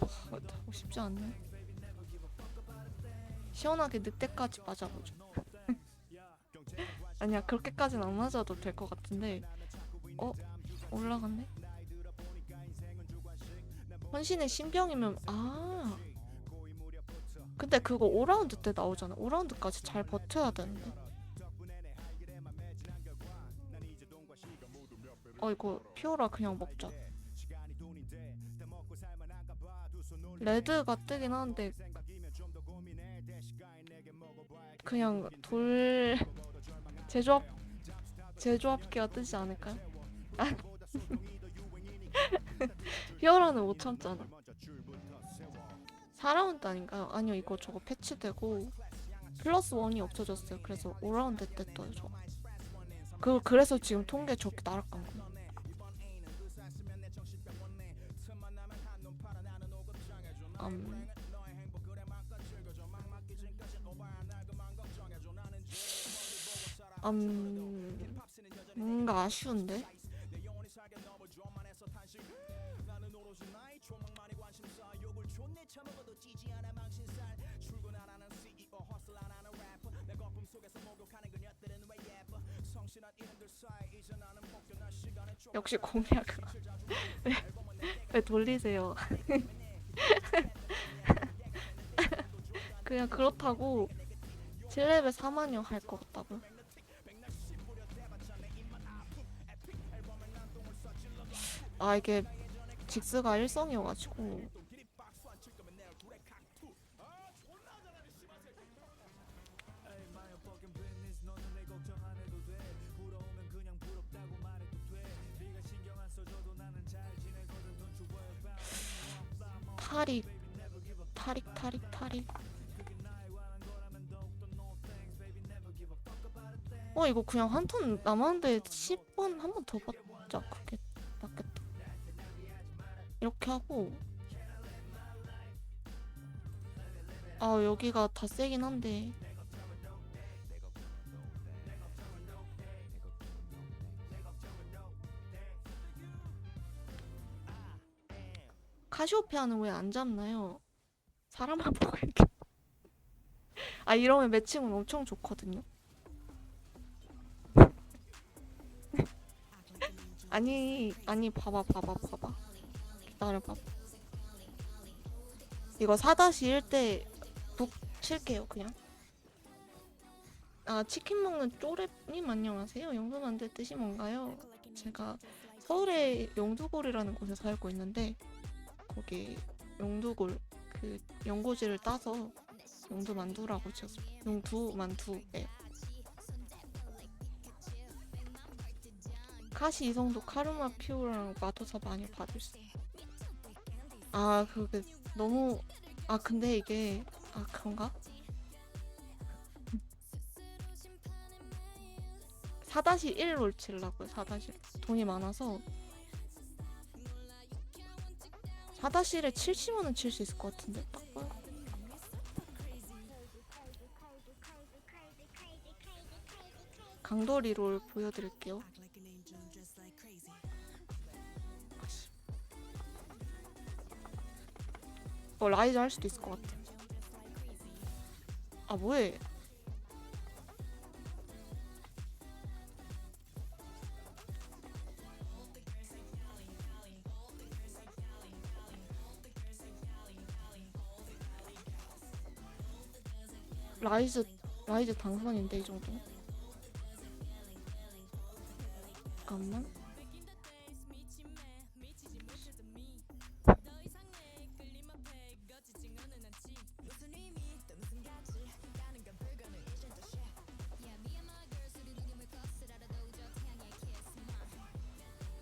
하고 싶지 않네. 시원하게 늑대까지 맞아보죠. 아니야 그렇게까지는 안 맞아도 될 것 같은데. 어 올라갔네. 헌신의 신병이면 아. 근데 그거 5라운드 때 나오잖아. 5라운드까지 잘 버텨야 되는데. 어 이거 피오라 그냥 먹자. 레드가 뜨긴 하는데 그냥 돌 제조합 제조합기가 뜨지 않을까요? 아. 피오라는 못 참잖아. 4라운드 아닌가요? 아니요 이거 저거 패치되고 플러스 원이 없어졌어요. 그래서 5라운드 때 떠요 저. 그 그래서 지금 통계 저렇게 날아간 거예요. 음. 음, 뭔가 아쉬운데? 역시 공약 왜, 왜 돌리세요? 그냥 그렇다고 7레벨 4만이요 할 것 같다고요? 아 이게 직스가 일성이어가지고 탈익 탈익 탈익 탈익 어 이거 그냥 한 턴 남았는데 10번 한 번 더 받자 그게 낫겠다. 이렇게 하고. 아 여기가 다 세긴 한데. 카시오페아는 왜 안 잡나요? 사람만 보고 이렇게. 아 이러면 매칭은 엄청 좋거든요 아니 아니 봐봐 봐봐 봐봐. 기다려봐. 이거 4-1때북 칠게요 그냥. 아 치킨 먹는 쪼랩님 안녕하세요. 영수 만들 뜻이 뭔가요? 제가 서울의 영두골이라는 곳에 살고 있는데 거기 영두골 그 연고지를 따서 영두 만두라고 지었어요. 영두 만두예요 카시 이성도 카르마 피오랑 마도사 많이 받을 수. 아 그게 너무 아 근데 이게 아 그런가? 4-1롤 칠라고요 4-1 돈이 많아서 4-1에 70원은 칠 수 있을 것 같은데 딱 봐요 강도리 롤 보여드릴게요 어 라이즈 할 수도 있을 것 같아. 아 뭐해? 라이즈 라이즈 당선인데 이 정도? 잠깐만.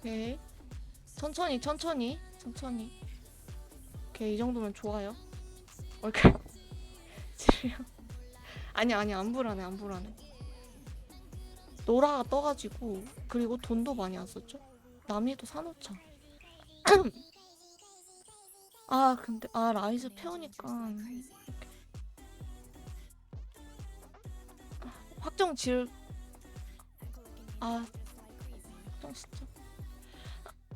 오케이. 천천히, 천천히, 천천히. 오케이, 이 정도면 좋아요. 오케이. 지려. 아니, 아니, 안 불안해, 안 불안해. 노라가 떠가지고, 그리고 돈도 많이 안 썼죠? 남이도 사놓자. 아, 근데, 아, 라이즈. 이렇게. 확정 지을, 아, 확정 진짜.